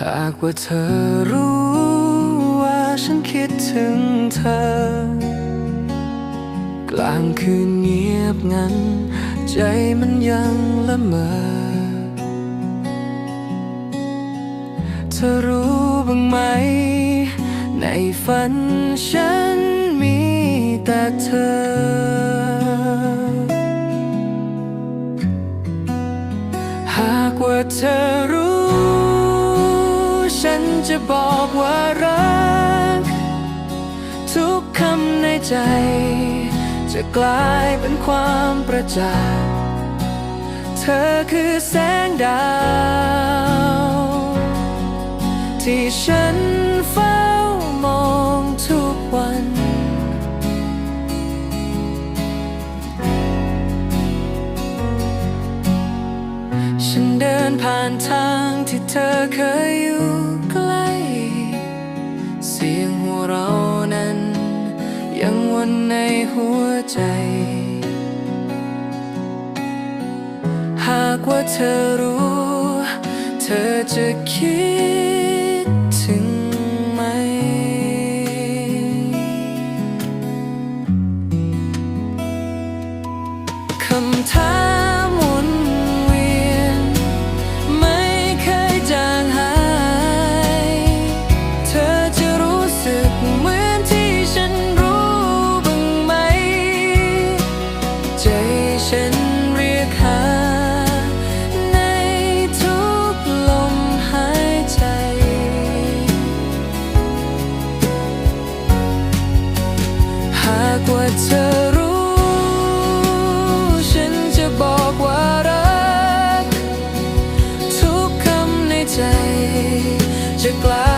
หากว่าเธอรู้ว่าฉันคิดถึงเธอ กลางคืนเงียบงัน ใจมันยังละเมอ เธอรู้บ้างไหม ในฝันฉันมีแต่เธอากว่าเธอรู้ ฉันจะบอกว่ารัก ทุกคำในใจ จะกลายเป็นความประจักษ์เธอคือแสงดาว ที่ฉันเฝ้า ฉันเดินผ่านทางที่เธอเคยอยู่ใกล้ เสียงหัวเรานั้น ยังวนในหัวใจ หากว่าเธอรู้ เธอจะคิด เธอรู้ ฉันจะบอกว่ารัก ทุกคำในใจจะกลาย